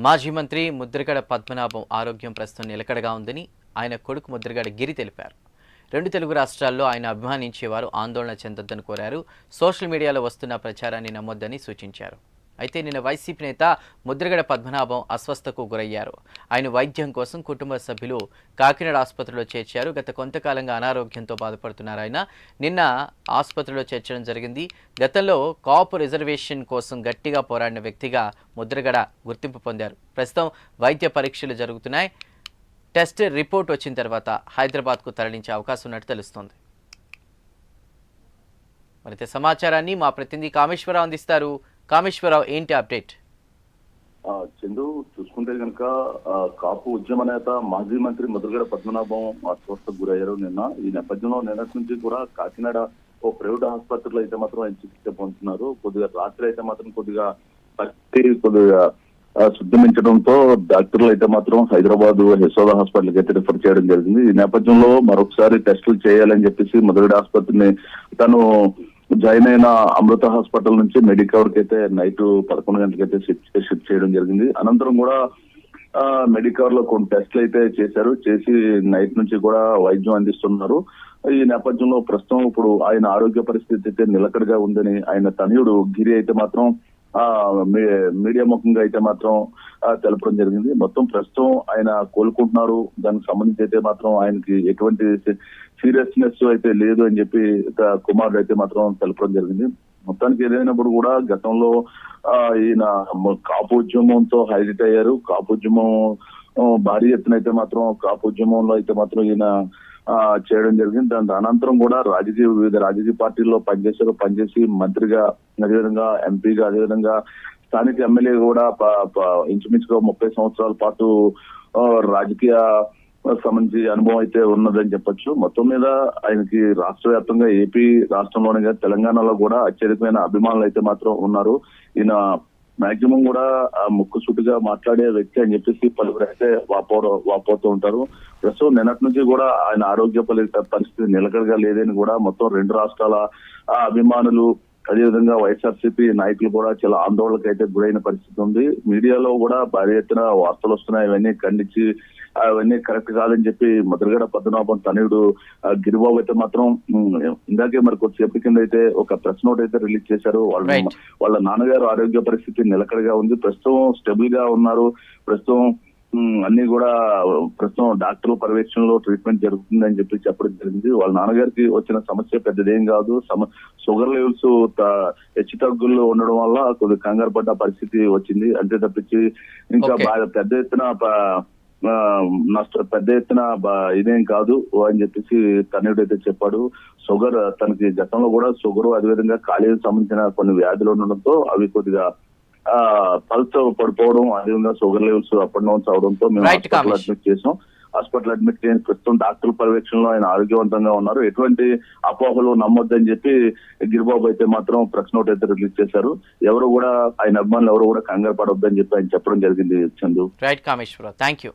మాజీ మంత్రి ముద్రగడ పద్మనాభం ఆరోగ్యం ప్రస్తుతం నిలకడగా ఉందని ఆయన కొడుకు ముద్రగడ గిరి తెలిపారు. రెండు తెలుగు రాష్ట్రాల్లో ఆయన అభిమానించేవారు ఆందోళన చెందొద్దని కోరారు. సోషల్ మీడియాలో వస్తున్న ప్రచారాన్ని నమ్మొద్దని సూచించారు. అయితే నిన్న వైసీపీ నేత ముద్రగడ పద్మనాభం అస్వస్థకు గురయ్యారు. ఆయన వైద్యం కోసం కుటుంబ సభ్యులు కాకినాడ ఆసుపత్రిలో చేర్చారు. గత కొంతకాలంగా అనారోగ్యంతో బాధపడుతున్నారు ఆయన. నిన్న ఆసుపత్రిలో చేర్చడం జరిగింది. గతంలో కాపు రిజర్వేషన్ కోసం గట్టిగా పోరాడిన వ్యక్తిగా ముద్రగడ గుర్తింపు పొందారు. ప్రస్తుతం వైద్య పరీక్షలు జరుగుతున్నాయి. టెస్ట్ రిపోర్ట్ వచ్చిన తర్వాత హైదరాబాద్కు తరలించే అవకాశం ఉన్నట్టు తెలుస్తోంది. మరింత సమాచారాన్ని మా ప్రతినిధి కామేశ్వరరావు అందిస్తారు. కామేశ్వరరావు ఏంటి అప్డేట్? చందు చూసుకుంటే కనుక కాపు ఉద్యమ నేత మాజీ మంత్రి ముద్రగడ పద్మనాభం అస్వస్థకు గురయ్యారు నిన్న. ఈ నేపథ్యంలో నిన్నటి నుంచి కూడా కాకినాడ ఓ ప్రైవేట్ ఆసుపత్రిలో అయితే మాత్రం ఆయన చికిత్స పొందుతున్నారు. కొద్దిగా రాత్రి అయితే మాత్రం కొద్దిగా పట్టి కొద్దిగా శుద్ధమించడంతో శుద్ధించడంతో డాక్టర్లు అయితే మాత్రం హైదరాబాద్ యశోద హాస్పిటల్కి అయితే రిఫర్ చేయడం జరిగింది. ఈ నేపథ్యంలో మరొకసారి టెస్టులు చేయాలని చెప్పేసి ముద్రగడ ఆసుపత్రిని తను జాయిన్ అయిన అమృత హాస్పిటల్ నుంచి మెడికవర్ అయితే నైట్ పదకొండు గంటలకి అయితే షిఫ్ట్ షిఫ్ట్ చేయడం జరిగింది. అనంతరం కూడా మెడికవర్లో కొన్ని టెస్ట్లు అయితే చేశారు. చేసి నైట్ నుంచి కూడా వైద్యం అందిస్తున్నారు. ఈ నేపథ్యంలో ప్రస్తుతం ఇప్పుడు ఆయన ఆరోగ్య పరిస్థితి అయితే నిలకడగా ఉందని ఆయన తనయుడు గిరి అయితే మాత్రం ఆ మీడియా ముఖంగా అయితే మాత్రం తెలపడం జరిగింది. మొత్తం ప్రస్తుతం ఆయన కోలుకుంటున్నారు. దానికి సంబంధించి అయితే మాత్రం ఆయనకి ఎటువంటి సీరియస్నెస్ అయితే లేదు అని చెప్పి కుమారుడు అయితే మాత్రం తెలపడం జరిగింది. మొత్తానికి ఏదైనప్పుడు కూడా గతంలో ఈయన కాపు ఉద్యమంతో హైలైట్ అయ్యారు. కాపు ఉద్యమం భారీ ఎత్తున అయితే మాత్రం కాపు ఉద్యమంలో అయితే మాత్రం ఈయన ఆ, చేయడం జరిగింది. దాని అనంతరం కూడా రాజకీయ వివిధ రాజకీయ పార్టీల్లో పనిచేశారు. పనిచేసి మంత్రిగా అదేవిధంగా ఎంపీగా అదేవిధంగా స్థానిక ఎమ్మెల్యే కూడా ఇంచుమించుగా ముప్పై సంవత్సరాల పాటు రాజకీయ సంబంధించి అనుభవం అయితే ఉన్నదని చెప్పొచ్చు. మొత్తం మీద ఆయనకి రాష్ట్ర వ్యాప్తంగా ఏపీ రాష్ట్రంలోనే కాదు తెలంగాణలో కూడా అత్యధికమైన అభిమానులు అయితే మాత్రం ఉన్నారు. ఈయన మాక్సిమం కూడా ఆ ముక్కు మాట్లాడే వ్యక్తి అని చెప్పేసి పలువురు అయితే వాపో వాపోతూ ఉంటారు. ప్రస్తుతం నిన్నటి నుంచి కూడా ఆయన ఆరోగ్య పరిస్థితి నిలకడగా లేదని కూడా మొత్తం రెండు రాష్ట్రాల అభిమానులు అదేవిధంగా వైఎస్ఆర్సీపీ నాయకులు కూడా చాలా ఆందోళనకు అయితే గురైన పరిస్థితి ఉంది. మీడియాలో కూడా భారీ ఎత్తున వార్తలు వస్తున్నాయి. ఇవన్నీ ఖండించి అవన్నీ కరెక్ట్ కాదని చెప్పి ముద్రగడ పద్మనాభం తనయుడు గిరిబాబు అయితే మాత్రం ఇందాకే మరి కొద్దిసేపటి కింద అయితే ఒక ప్రెస్ నోట్ అయితే రిలీజ్ చేశారు. వాళ్ళ. వాళ్ళ నాన్నగారు ఆరోగ్య పరిస్థితి నిలకడగా ఉంది. ప్రస్తుతం స్టెబుల్గా ఉన్నారు. ప్రస్తుతం అన్ని కూడా ప్రస్తుతం డాక్టర్ల పర్యవేక్షణలో ట్రీట్మెంట్ జరుగుతుంది అని చెప్పి చెప్పడం జరిగింది. వాళ్ళ నాన్నగారికి వచ్చిన సమస్య పెద్దదేం కాదు. సమ షుగర్ లెవెల్స్ హెచ్చు తగ్గుల్లో ఉండడం వల్ల కొద్దిగా కంగారు పడ్డ పరిస్థితి వచ్చింది. అంతే తప్పించి ఇంకా. బాగా పెద్ద ఎత్తున నష్ట పెద్ద ఎత్తున ఇదేం కాదు అని చెప్పేసి తనయుడు అయితే చెప్పాడు. షుగర్ తనకి గతంలో కూడా షుగర్ అదేవిధంగా కాలేజీకి సంబంధించిన కొన్ని వ్యాధులు ఉండడంతో అవి కొద్దిగా పల్స్ పడిపోవడం అదేవిధంగా sugar levels up and downs అవడంతో మేము హాస్పిటల్. అడ్మిట్ చేసాం. హాస్పిటల్ అడ్మిట్ చేసి ప్రస్తుతం డాక్టర్ పర్యవేక్షణలో ఆయన ఆరోగ్యవంతంగా ఉన్నారు. ఎటువంటి అపోహలు నమ్మొద్దని చెప్పి గిరిబాబు అయితే మాత్రం ప్రెస్ నోట్ అయితే రిలీజ్ చేశారు. ఎవరు కూడా ఆయన అభిమానులు ఎవరు కూడా కంగారు పడొద్దని చెప్పి ఆయన చెప్పడం జరిగింది Chandu. Right Kameswara Rao thank you